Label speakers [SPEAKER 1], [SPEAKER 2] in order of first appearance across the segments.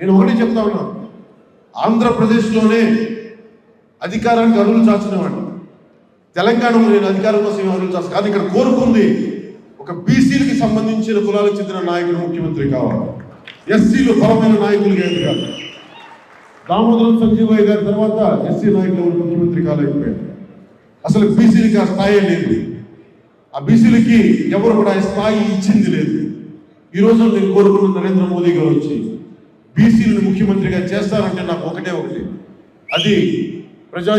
[SPEAKER 1] నేను ఒకటి చెప్తా ఉన్నాను ఆంధ్రప్రదేశ్లోనే అధికారానికి అరువులు చాచినవాడిని తెలంగాణలో నేను అధికారం కోసం అరువులు చాచు కానీ ఇక్కడ కోరుకుంది ఒక బీసీలకి సంబంధించిన కులాలకు చెందిన నాయకుడు ముఖ్యమంత్రి కావాలి. ఎస్సీలు బలమైన నాయకులు కాదు. దామోదరం సంజీవయ్య గారి తర్వాత ఎస్సీ నాయకులు ఎవరు? ముఖ్యమంత్రి కాలేకపోయారు. అసలు బీసీలకి ఆ స్థాయి లేదు. ఆ బీసీలకి ఎవరు కూడా ఆ స్థాయి ఇచ్చింది లేదు. ఈ నేను కోరుకున్న నరేంద్ర మోదీ గారు వచ్చి బీసీలను ముఖ్యమంత్రిగా చేస్తారంటే నాకు ఒకటే ఒకటి. అది ప్రజా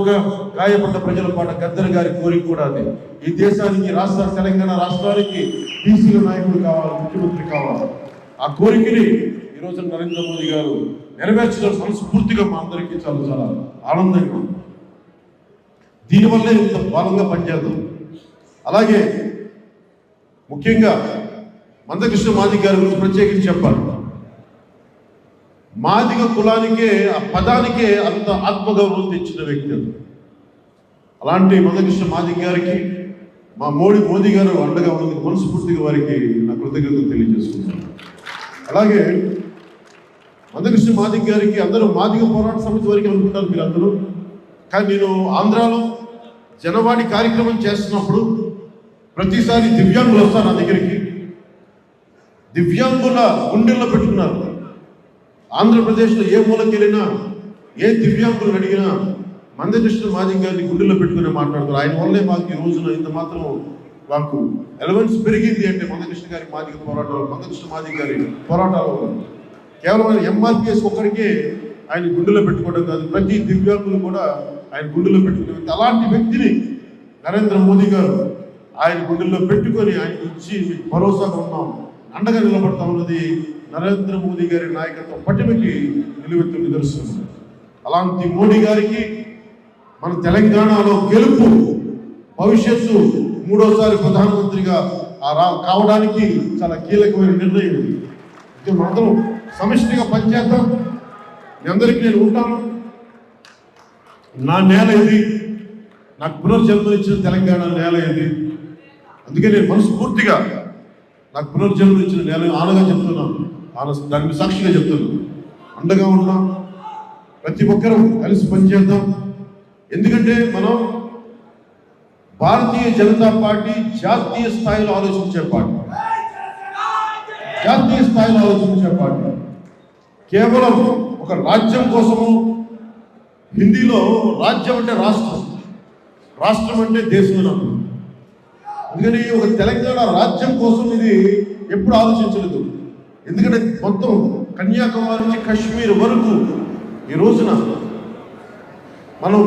[SPEAKER 1] ఒక గాయపడ్డ ప్రజల పాట గద్దర్ గారి కోరిక కూడా అది. ఈ దేశానికి రాష్ట్ర తెలంగాణ రాష్ట్రానికి బీసీల నాయకుడు కావాలి ముఖ్యమంత్రి కావాలి. ఆ కోరికని ఈ రోజు నరేంద్ర మోదీ గారు నెరవేర్చడం మనస్ఫూర్తిగా మా అందరికీ చాలా చాలా ఆనందంగా ఉంది. దీనివల్లే ఇంత బలంగా పనిచేద్దాం. అలాగే ముఖ్యంగా మందకృష్ణ మాది గారి గురించి ప్రత్యేకించి చెప్పాలి. మాదిగ కులానికే ఆ పదానికే అంత ఆత్మగౌరవం తెచ్చిన వ్యక్తి అది. అలాంటి మందకృష్ణ మాదిగ గారికి మా మోడీ మోదీ గారు అండగా ఉన్నందుకు మనస్ఫూర్తిగా వారికి నా కృతజ్ఞతలు తెలియజేసుకుంటాను అలాగే మందకృష్ణ మాదిగ గారికి అందరూ మాదిగ పోరాట సమితి వారికి అనుకుంటారు మీరు అందరూ కానీ నేను ఆంధ్రాలో జనవాణి కార్యక్రమం చేస్తున్నప్పుడు ప్రతిసారి దివ్యాంగులు వస్తారు నా దగ్గరికి. దివ్యాంగుల గుండెల్లో పెట్టుకున్నారు. ఆంధ్రప్రదేశ్లో ఏ మూలకి వెళ్ళినా ఏ దివ్యాంగులను అడిగినా మందకృష్ణ మాదిగ గారిని గుండెల్లో పెట్టుకునే మాట్లాడతారు. ఆయన వల్లే మాకు ఈ రోజున ఇంత మాత్రం మాకు ఎలవెన్స్ పెరిగింది అంటే మందకృష్ణ గారి మాదిగ పోరాటాలు మందకృష్ణ మాదిగ గారి పోరాటాలు వల్ల. కేవలం ఎంఆర్పిఎస్ ఒక్కరికే ఆయన గుండెలో పెట్టుకోవడం కాదు ప్రతి దివ్యాంగులు కూడా ఆయన గుండెలో పెట్టుకునే వ్యక్తి. అలాంటి వ్యక్తిని నరేంద్ర మోదీ గారు ఆయన గుండెల్లో పెట్టుకొని ఆయన ఇచ్చి భరోసాగా ఉన్నాం. అండగా నిలబడతా ఉన్నది నరేంద్ర మోదీ గారి నాయకత్వ పటిమకి నిలువెత్తు నిదర్శనం అలాంటి మోడీ గారికి మన తెలంగాణలో గెలుపు భవిష్యత్తు మూడోసారి ప్రధానమంత్రిగా ఆ కావడానికి చాలా కీలకమైన నిర్ణయం ఇది. మనందరం సమిష్టిగా పనిచేద్దాం. మీ అందరికీ నేను ఉంటాను. నా నేల ఇది నాకు పునర్జన్మనిచ్చిన తెలంగాణ నేల ఇది అందుకే నేను మనస్ఫూర్తిగా నాకు పునర్జన్మనిచ్చిన నేల ఆనగా చెప్తున్నాను. ఆలోచన దానికి సాక్షిగా చెప్తున్నాను అండగా ఉన్నాం. ప్రతి ఒక్కరూ కలిసి పనిచేద్దాం. ఎందుకంటే మనం భారతీయ జనతా పార్టీ జాతీయ స్థాయిలో ఆలోచించే పార్టీ. జాతీయ స్థాయిలో ఆలోచించే పార్టీ. కేవలం ఒక రాజ్యం కోసము హిందీలో రాజ్యం అంటే రాష్ట్రం. రాష్ట్రం అంటే దేశం అందుకని ఒక తెలంగాణ రాజ్యం కోసం ఇది ఎప్పుడు ఆలోచించలేదు. ఎందుకంటే మొత్తం కన్యాకుమారి నుంచి కాశ్మీర్ వరకు ఈ రోజున మనం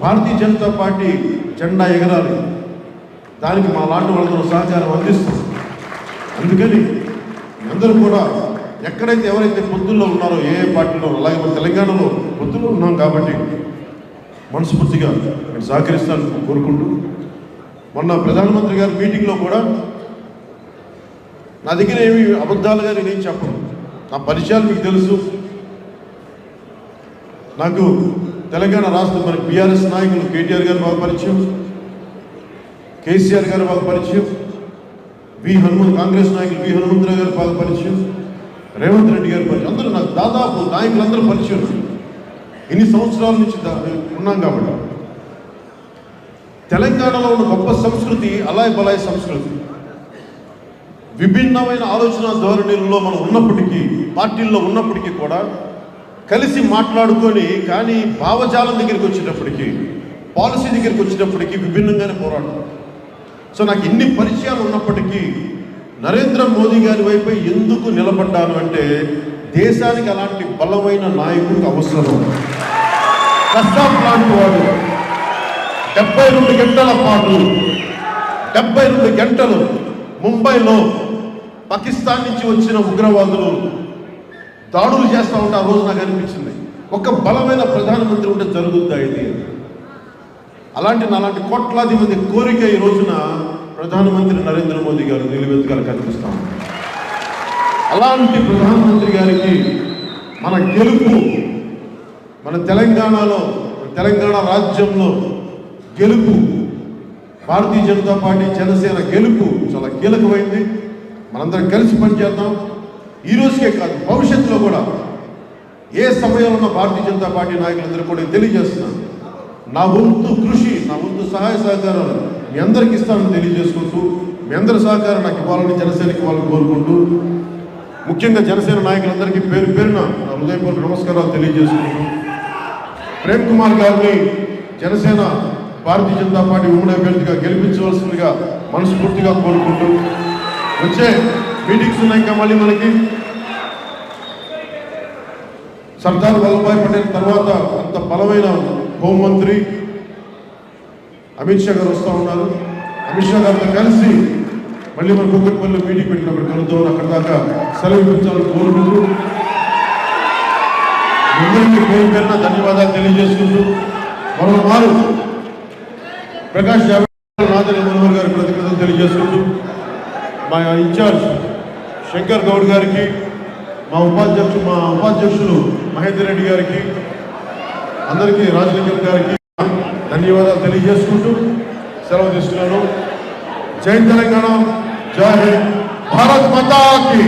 [SPEAKER 1] భారతీయ జనతా పార్టీ జెండా ఎగరాలి. దానికి మా లాంటి వాళ్ళతో సహకారం అందిస్తుంది అందుకని అందరూ కూడా ఎక్కడైతే ఎవరైతే పొద్దుల్లో ఉన్నారో ఏ ఏ పార్టీలో అలాగే మన తెలంగాణలో పొద్దుల్లో ఉన్నాం కాబట్టి మనస్ఫూర్తిగా సహకరిస్తాను కోరుకుంటూ మొన్న ప్రధానమంత్రి గారి మీటింగ్లో కూడా నా దగ్గర ఏమి అబద్ధాలుగా నేనేం చెప్పను. నా పరిచయాలు మీకు తెలుసు. నాకు తెలంగాణ రాష్ట్ర మరి బీఆర్ఎస్ నాయకులు కేటీఆర్ గారు బాగా పరిచయం. కేసీఆర్ గారు బాగా పరిచయం. వి హనుమంత్ కాంగ్రెస్ నాయకులు వి హనుమంతరావు గారు బాగా పరిచయం. రేవంత్ రెడ్డి గారు పరిచయం. అందరూ నాకు దాదాపు నాయకులందరూ పరిచయం. ఇన్ని సంవత్సరాల నుంచి ఉన్నాం కాబట్టి. తెలంగాణలో ఉన్న గొప్ప సంస్కృతి అలాయ్ బలాయ్ సంస్కృతి. విభిన్నమైన ఆలోచన ధోరణిలో మనం ఉన్నప్పటికీ పార్టీల్లో ఉన్నప్పటికీ కూడా కలిసి మాట్లాడుకొని కానీ భావజాలం దగ్గరికి వచ్చేటప్పటికీ పాలసీ దగ్గరికి వచ్చేటప్పటికీ విభిన్నంగానే పోరాడతాం. సో నాకు ఎన్ని పరిచయాలు ఉన్నప్పటికీ నరేంద్ర మోదీ గారి వైపు ఎందుకు నిలబడ్డాను అంటే దేశానికి అలాంటి బలమైన నాయకుడికి అవసరం కస్సాం లాంటి వాడు డెబ్బై రెండు గంటల పాటు డెబ్బై రెండు గంటలు ముంబైలో పాకిస్తాన్ నుంచి వచ్చిన ఉగ్రవాదులు దాడులు చేస్తూ ఉంటే ఆ రోజు నాకు అనిపించింది. ఒక బలమైన ప్రధానమంత్రి ఉంటే జరుగుద్దా ఇది? అలాంటి నాలాంటి కోట్లాది మంది కోరిక ఈ రోజున ప్రధానమంత్రి నరేంద్ర మోదీ గారు నిలువెత్తుగా కనిపిస్తాం అలాంటి ప్రధానమంత్రి గారికి మన గెలుపు మన తెలంగాణలో తెలంగాణ రాజ్యంలో గెలుపు భారతీయ జనతా పార్టీ జనసేన గెలుపు చాలా కీలకమైంది. మనందరం కలిసి పనిచేద్దాం. ఈ రోజుకే కాదు భవిష్యత్తులో కూడా ఏ సమయంలో ఉన్న భారతీయ జనతా పార్టీ నాయకులందరూ కూడా తెలియజేస్తున్నాను. నా వంతు కృషి నా వంతు సహాయ సహకారాలు మీ అందరికి ఇస్తానని తెలియజేసుకుంటూ మీ అందరి సహకారం నాకు ఇవ్వాలని జనసేనకి వాళ్ళని కోరుకుంటూ ముఖ్యంగా జనసేన నాయకులందరికీ పేరు పేరున నా హృదయపూర్వక నమస్కారాలు తెలియజేసుకుంటూ ప్రేమ్ కుమార్ గారిని జనసేన భారతీయ జనతా పార్టీ ఉమ్మడి అభ్యర్థిగా గెలిపించవలసిందిగా మనస్ఫూర్తిగా కోరుకుంటూ వచ్చే మీటింగ్స్ ఉన్నాయి ఇంకా మళ్ళీ మనకి. సర్దార్ వల్లభాయ్ పటేల్ తర్వాత అంత బలమైన హోంమంత్రి అమిత్ షా గారు వస్తూ ఉన్నారు. అమిత్ షా గారితో కలిసి మళ్ళీ మన కుక్కట్పల్లి మీటింగ్ పెట్టినప్పుడు కలుద్దాం అక్కడ దాకా సెలవు ఇప్పించాలని కోరుకుంటూ అందరికీ పేరు పేరున ధన్యవాదాలు తెలియజేసుకుంటూ మరో మారు. ప్రకాష్ జావడేకర్ నాదరి మనోహర్ గారి కృతజ్ఞతలు తెలియజేసుకుంటూ మా ఇన్ఛార్జ్ శంకర్ గౌడ్ గారికి మా ఉపాధ్యక్షుడు మా ఉపాధ్యక్షులు మహేందర్ రెడ్డి గారికి అందరికీ రాజలింగం గారికి ధన్యవాదాలు తెలియజేసుకుంటూ సెలవు తీసుకున్నాను. జై తెలంగాణ జై హింద్ భారత్ మతాకి.